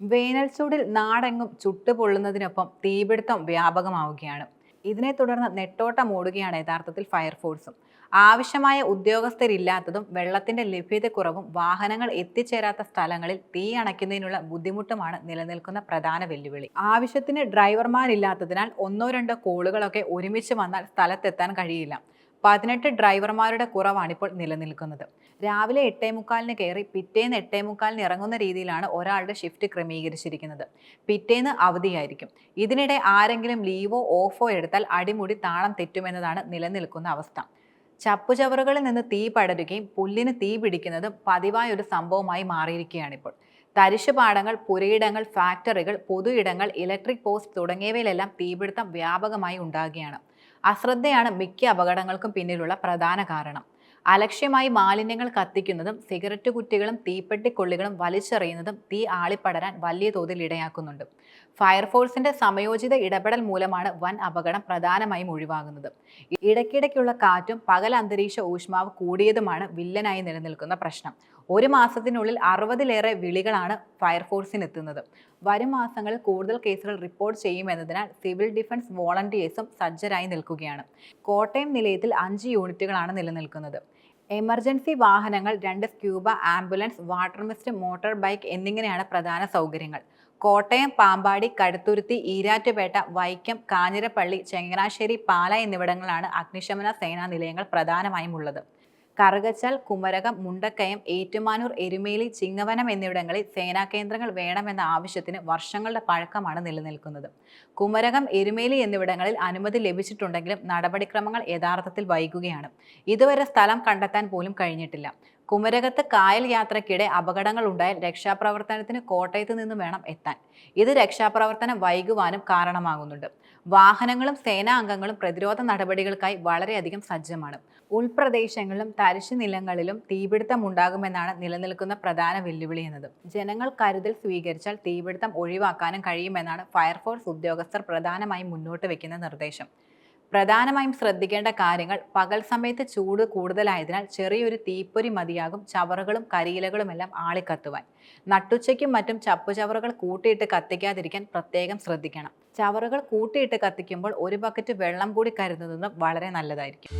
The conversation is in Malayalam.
വേനൽ ചൂടിൽ നാടെങ്ങും ചുട്ടുപൊള്ളുന്നതിനൊപ്പം തീപിടുത്തം വ്യാപകമാവുകയാണ്. ഇതിനെ തുടർന്ന് നെട്ടോട്ടം ഓടുകയാണ് യഥാർത്ഥത്തിൽ ഫയർഫോഴ്സും. ആവശ്യമായ ഉദ്യോഗസ്ഥരില്ലാത്തതും വെള്ളത്തിന്റെ ലഭ്യതക്കുറവും വാഹനങ്ങൾ എത്തിച്ചേരാത്ത സ്ഥലങ്ങളിൽ തീ അണയ്ക്കുന്നതിനുള്ള ബുദ്ധിമുട്ടുമാണ് നിലനിൽക്കുന്ന പ്രധാന വെല്ലുവിളി. ആവശ്യത്തിന് ഡ്രൈവർമാരില്ലാത്തതിനാൽ ഒന്നോ രണ്ടോ കോളുകളൊക്കെ ഒരുമിച്ച് വന്നാൽ സ്ഥലത്തെത്താൻ കഴിയില്ല. പതിനെട്ട് ഡ്രൈവർമാരുടെ കുറവാണ് ഇപ്പോൾ നിലനിൽക്കുന്നത്. രാവിലെ എട്ടേ മുക്കാലിന് കയറി പിറ്റേന്ന് എട്ടേ മുക്കാലിന് ഇറങ്ങുന്ന രീതിയിലാണ് ഒരാളുടെ ഷിഫ്റ്റ് ക്രമീകരിച്ചിരിക്കുന്നത്. പിറ്റേന്ന് അവധിയായിരിക്കും. ഇതിനിടെ ആരെങ്കിലും ലീവോ ഓഫോ എടുത്താൽ അടിമുടി താളം തെറ്റുമെന്നതാണ് നിലനിൽക്കുന്ന അവസ്ഥ. ചപ്പുചവറുകളിൽ നിന്ന് തീ പടരുകയും പുല്ലിന് തീ പിടിക്കുന്നത് പതിവായ ഒരു സംഭവമായി മാറിയിരിക്കുകയാണിപ്പോൾ. തരിശു പാടങ്ങൾ പുരയിടങ്ങൾ ഫാക്ടറികൾ പൊതു ഇടങ്ങൾ ഇലക്ട്രിക് പോസ്റ്റ് തുടങ്ങിയവയിലെല്ലാം തീപിടുത്തം വ്യാപകമായി ഉണ്ടാകുകയാണ്. അശ്രദ്ധയാണ് മിക്ക അപകടങ്ങൾക്കും പിന്നിലുള്ള പ്രധാന കാരണം. അലക്ഷ്യമായി മാലിന്യങ്ങൾ കത്തിക്കുന്നതും സിഗരറ്റ് കുറ്റികളും തീപ്പെട്ടിക്കൊള്ളികളും വലിച്ചെറിയുന്നതും തീ ആളിപ്പടരാൻ വലിയ തോതിൽ ഇടയാക്കുന്നുണ്ട്. ഫയർഫോഴ്സിന്റെ സമയോചിത ഇടപെടൽ മൂലമാണ് വൻ അപകടം പ്രധാനമായും ഒഴിവാകുന്നത്. ഇടയ്ക്കിടയ്ക്കുള്ള കാറ്റും പകൽ അന്തരീക്ഷ ഊഷ്മാവ് കൂടിയതുമാണ് വില്ലനായി നിലനിൽക്കുന്ന പ്രശ്നം. ഒരു മാസത്തിനുള്ളിൽ അറുപതിലേറെ വിളികളാണ് ഫയർഫോഴ്സിന് എത്തുന്നത് വരും മാസങ്ങളിൽ കൂടുതൽ കേസുകൾ റിപ്പോർട്ട് ചെയ്യുമെന്നതിനാൽ സിവിൽ ഡിഫൻസ് വോളണ്ടിയേഴ്സും സജ്ജരായി നിൽക്കുകയാണ്. കോട്ടയം നിലയത്തിൽ അഞ്ച് യൂണിറ്റുകളാണ് നിലനിൽക്കുന്നത്. എമർജൻസി വാഹനങ്ങൾ രണ്ട് scuba ambulance water mist motor bike എന്നിങ്ങനെയാണ് പ്രധാന സൗകര്യങ്ങൾ. കോട്ടയം പാമ്പാടി കടുത്തുരുത്തി ഈരാറ്റുപേട്ട വൈക്കം കാഞ്ഞിരപ്പള്ളി ചങ്ങനാശ്ശേരി പാല എന്നിവിടങ്ങളാണ് അഗ്നിശമന സേനാ നിലയങ്ങൾ പ്രധാനമായും ഉള്ളത്. കറുകച്ചാൽ കുമരകം മുണ്ടക്കയം ഏറ്റുമാനൂർ എരുമേലി ചിങ്ങവനം എന്നിവിടങ്ങളിൽ സേനാ കേന്ദ്രങ്ങൾ വേണമെന്ന ആവശ്യത്തിന് വർഷങ്ങളുടെ പഴക്കമാണ് നിലനിൽക്കുന്നത്. കുമരകം എരുമേലി എന്നിവിടങ്ങളിൽ അനുമതി ലഭിച്ചിട്ടുണ്ടെങ്കിലും നടപടിക്രമങ്ങൾ യഥാർത്ഥത്തിൽ വൈകുകയാണ്. ഇതുവരെ സ്ഥലം കണ്ടെത്താൻ പോലും കഴിഞ്ഞിട്ടില്ല. കുമരകത്ത് കായൽ യാത്രയ്ക്കിടെ അപകടങ്ങൾ ഉണ്ടായാൽ രക്ഷാപ്രവർത്തനത്തിന് കോട്ടയത്ത് നിന്ന് വേണം എത്താൻ. ഇത് രക്ഷാപ്രവർത്തനം വൈകുവാനും കാരണമാകുന്നുണ്ട്. വാഹനങ്ങളും സേനാ അംഗങ്ങളും പ്രതിരോധ നടപടികൾക്കായി വളരെയധികം സജ്ജമാണ്. ഉൾപ്രദേശങ്ങളിലും തരിശു നിലങ്ങളിലും തീപിടുത്തം ഉണ്ടാകുമെന്നാണ് നിലനിൽക്കുന്ന പ്രധാന വെല്ലുവിളി എന്നത്. ജനങ്ങൾ കരുതൽ സ്വീകരിച്ചാൽ തീപിടുത്തം ഒഴിവാക്കാനും കഴിയുമെന്നാണ് ഫയർഫോഴ്സ് ഉദ്യോഗസ്ഥർ പ്രധാനമായും മുന്നോട്ട് വയ്ക്കുന്ന നിർദ്ദേശം. പ്രധാനമായും ശ്രദ്ധിക്കേണ്ട കാര്യങ്ങൾ പകൽ സമയത്ത് ചൂട് കൂടുതലായതിനാൽ ചെറിയൊരു തീപ്പൊരി മതിയാകും. ചവറുകളും കരിയിലകളുമെല്ലാം ആളിക്കത്തുവാൻ. നട്ടുച്ചയ്ക്കും മറ്റും ചപ്പുചവറുകൾ കൂട്ടിയിട്ട് കത്തിക്കാതിരിക്കാൻ പ്രത്യേകം ശ്രദ്ധിക്കണം. ചവറുകൾ കൂട്ടിയിട്ട് കത്തിക്കുമ്പോൾ ഒരു ബക്കറ്റ് വെള്ളം കൂടി കരുതുന്നതും വളരെ നല്ലതായിരിക്കും.